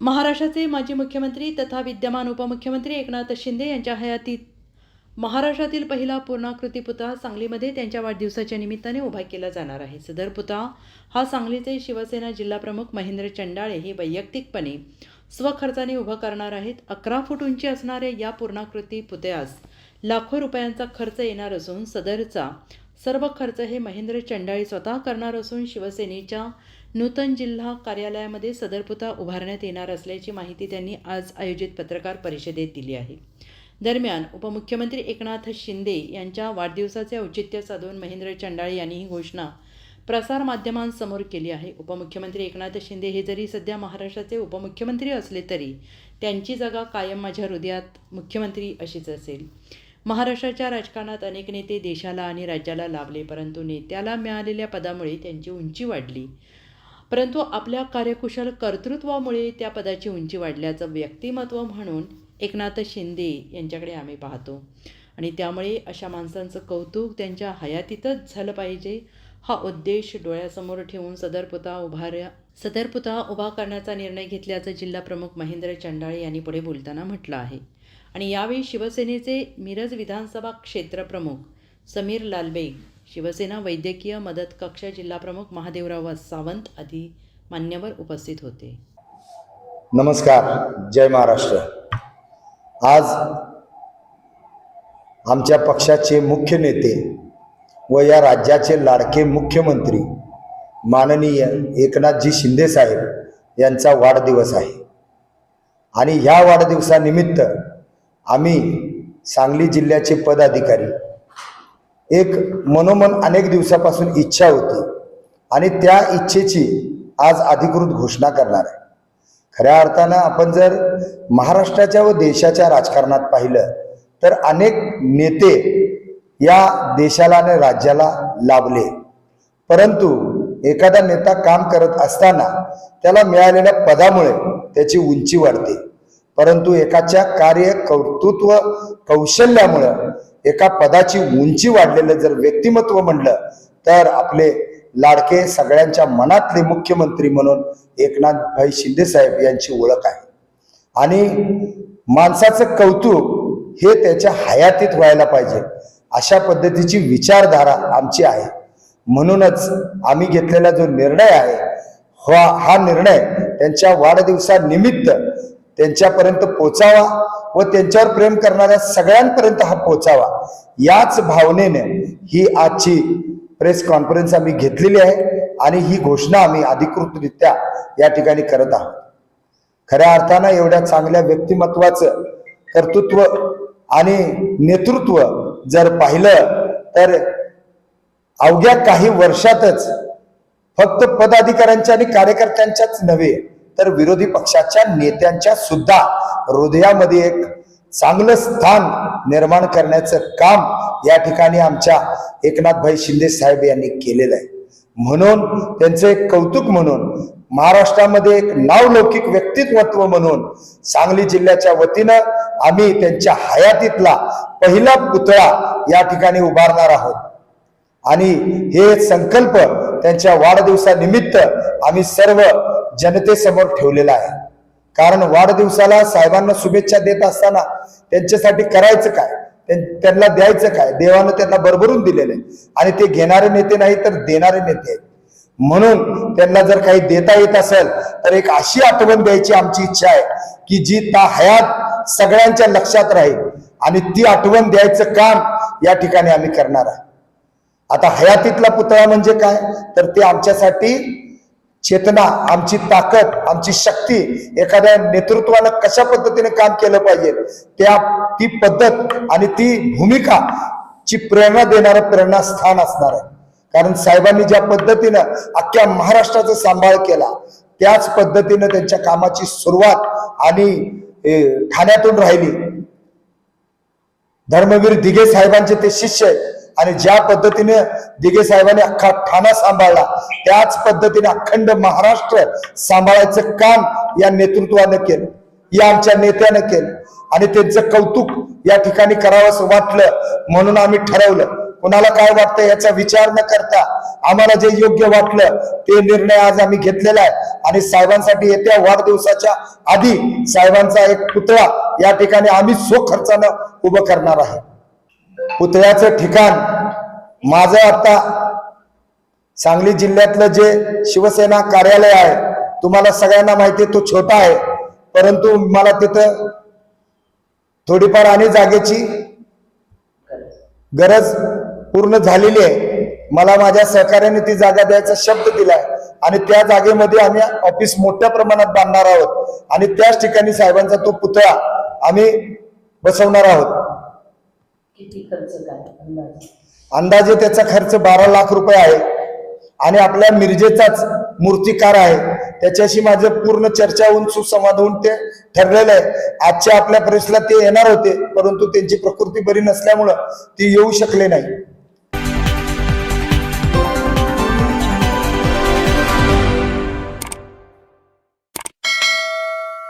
महाराष्ट्राचे माजी मुख्यमंत्री तथा विद्यमान उपमुख्यमंत्री एकनाथ शिंदे यांच्या हयातीत महाराष्ट्रातील पहिला पूर्णाकृती पुतळा सांगलीमध्ये त्यांच्या वाढदिवसाच्या निमित्ताने उभा केला जाणार आहे. सदर पुतळा हा सांगलीचे शिवसेना जिल्हाप्रमुख महेंद्र चंडाळे हे वैयक्तिकपणे स्वखर्चाने उभं करणार आहेत. अकरा फूट उंची असणाऱ्या या पूर्णाकृती पुतळ्यास लाखो रुपयांचा खर्च येणार असून सदरचा सर्व खर्च हे महेंद्र चंडाळी स्वतः करणार असून शिवसेनेच्या नूतन जिल्हा कार्यालयामध्ये सदरपुता उभारण्यात येणार असल्याची माहिती त्यांनी आज आयोजित पत्रकार परिषदेत दिली आहे. दरम्यान उपमुख्यमंत्री एकनाथ शिंदे यांच्या वाढदिवसाचे औचित्य साधून महेंद्र चंडाळे यांनी ही घोषणा प्रसारमाध्यमांसमोर केली आहे. उपमुख्यमंत्री एकनाथ शिंदे हे जरी सध्या महाराष्ट्राचे उपमुख्यमंत्री असले तरी त्यांची जागा कायम माझ्या हृदयात मुख्यमंत्री अशीच असेल. महाराष्ट्राच्या राजकारणात अनेक नेते देशाला आणि राज्याला लाभले परंतु नेत्याला मिळालेल्या पदामुळे त्यांची उंची वाढली. परंतु आपल्या कार्यकुशल कर्तृत्वामुळे त्या पदाची उंची वाढल्याचं व्यक्तिमत्व म्हणून एकनाथ शिंदे यांच्याकडे आम्ही पाहतो. आणि त्यामुळे अशा माणसांचं कौतुक त्यांच्या हयातीतच झालं पाहिजे. हा उद्देश डोळ्यासमोर ठेवून सदर पुतळा उभाऱ्या सदर पुतळा उभा करण्याचा निर्णय घेतल्याचं जिल्हाप्रमुख महेंद्र चंडाळे यांनी पुढे बोलताना म्हटलं आहे. आणि यावेळी शिवसेनेचे मिरज विधानसभा क्षेत्रप्रमुख समीर लालबेग शिवसेना वैद्यकीय मदत कक्ष जिल्हाप्रमुख महादेवराव सावंत आदी मान्यवर उपस्थित होते. नमस्कार जय महाराष्ट्र. आज आमच्या पक्षाचे मुख्य नेते व या राज्याचे लाडके मुख्यमंत्री माननीय एकनाथजी शिंदे साहेब यांचा वाढदिवस आहे. आणि ह्या वाढदिवसानिमित्त आम्ही सांगली जिल्ह्याचे पदाधिकारी. एक मनोमन अनेक दिवसापासून इच्छा होती आणि त्या इच्छेची आज अधिकृत घोषणा करणार आहे. खऱ्या अर्थानं आपण जर महाराष्ट्राच्या व देशाच्या राजकारणात पाहिलं तर अनेक नेते या देशाला आणि राज्याला लाभले. परंतु एखादा नेता काम करत असताना त्याला मिळालेल्या पदामुळे त्याची उंची वाढते. परंतु एकाच्या कार्य कर्तृत्व कौशल्यामुळं एका पदाची उंची वाढलेलं जर व्यक्तिमत्व म्हणलं तर आपले लाडके सगळ्यांच्या मनातले मुख्यमंत्री म्हणून एकनाथभाई शिंदे साहेब यांची ओळख आहे. आणि माणसाचं कौतुक हे त्याच्या हयातीत व्हायला पाहिजे अशा पद्धतीची विचारधारा आमची आहे. म्हणूनच आम्ही घेतलेला जो निर्णय आहे हा हा निर्णय त्यांच्या वाढदिवसानिमित्त त्यांच्यापर्यंत पोचावा व त्यांच्यावर प्रेम करणाऱ्या सगळ्यांपर्यंत हा पोचावा. याच भावनेने ही आजची प्रेस कॉन्फरन्स आम्ही घेतलेली आहे आणि ही घोषणा आम्ही अधिकृतरित्या या ठिकाणी करत आहोत. खऱ्या अर्थानं एवढ्या चांगल्या व्यक्तिमत्वाचं कर्तृत्व आणि नेतृत्व जर पाहिलं तर अवघ्या काही वर्षातच फक्त पदाधिकाऱ्यांच्या आणि कार्यकर्त्यांच्याच नव्हे तर विरोधी पक्षाच्या नेत्यांच्या सुद्धा हृदयामध्ये एक चांगलं स्थान निर्माण करण्याचं काम या ठिकाणी आमच्या एकनाथभाई शिंदे साहेब यांनी केलेलं आहे. म्हणून त्यांचं एक कौतुक म्हणून महाराष्ट्रामध्ये एक नावलौकिक व्यक्तित्व म्हणून सांगली जिल्ह्याच्या वतीनं आम्ही त्यांच्या हयातीतला पहिला पुतळा या ठिकाणी उभारणार आहोत. आणि हे संकल्प त्यांच्या वाढदिवसानिमित्त आम्ही सर्व जनतेसमोर ठेवलेला आहे. कारण वाढदिवसाला साहेबांना शुभेच्छा देत असताना त्यांच्यासाठी करायचं काय? त्यांना द्यायचं काय? देवानं त्यांना भरभरून दिलेलं आहे. आणि ते घेणारे नेते नाही तर देणारे नेते आहेत. म्हणून त्यांना जर काही देता येत असेल तर एक अशी आठवण द्यायची आमची इच्छा आहे की जी ता हयात सगळ्यांच्या लक्षात राहील. आणि ती आठवण द्यायचं काम या ठिकाणी आम्ही करणार आहे. आता हयातीतला पुतळा म्हणजे काय? तर ते आमच्यासाठी चेतना आमची ताकद आमची शक्ती एखाद्या नेतृत्वानं कशा पद्धतीने काम केलं पाहिजे त्या ती पद्धत आणि ती भूमिका ची प्रेरणा देणारं प्रेरणास्थान असणार आहे. कारण साहेबांनी ज्या पद्धतीनं अख्ख्या महाराष्ट्राचा सांभाळ केला त्याच पद्धतीनं त्यांच्या कामाची सुरुवात आणि ठाण्यातून राहिली. धर्मवीर दिघे साहेबांचे ते शिष्य आहेत. आणि ज्या पद्धतीने दिघे साहेबांनी अख्खा ठाणा सांभाळला त्याच पद्धतीने अखंड महाराष्ट्र सांभाळायचं काम या नेतृत्वानं केलं या आमच्या नेत्यानं केलं. आणि त्यांचं कौतुक या ठिकाणी करावंसं वाटलं म्हणून आम्ही ठरवलं. कुणाला काय वाटतं याचा विचार न करता आम्हाला जे योग्य वाटलं ते निर्णय आज आम्ही घेतलेला आहे. आणि साहेबांसाठी येत्या वाढदिवसाच्या आधी साहेबांचा एक पुतळा या ठिकाणी आम्ही स्वखर्चानं उभं करणार आहे. पुतळ्याचं ठिकाण. माझं आता सांगली जिल्ह्यातलं जे शिवसेना कार्यालय आहे तुम्हाला सगळ्यांना माहिती आहे तो छोटा आहे. परंतु मला तिथं थोडीफार आणि जागेची गरज पूर्ण झालेली आहे. मला माझ्या सहकार्याने ती जागा द्यायचा शब्द दिलाय. आणि त्या जागेमध्ये आम्ही ऑफिस मोठ्या प्रमाणात बांधणार आहोत. आणि त्याच ठिकाणी साहेबांचा तो पुतळा आम्ही बसवणार आहोत. किती खर्च काय अंदाज? अंदाजे त्याचा खर्च बारा लाख रुपये आहे. आणि आपल्या मिरजेचाच मूर्तिकार आहे. त्याच्याशी माझं पूर्ण चर्चा होऊन सुसंवाद होऊन ते ठरलेलं आहे. आजच्या आपल्या परिसरात ते येणार होते परंतु त्यांची प्रकृती बरी नसल्यामुळं ती येऊ शकले नाही.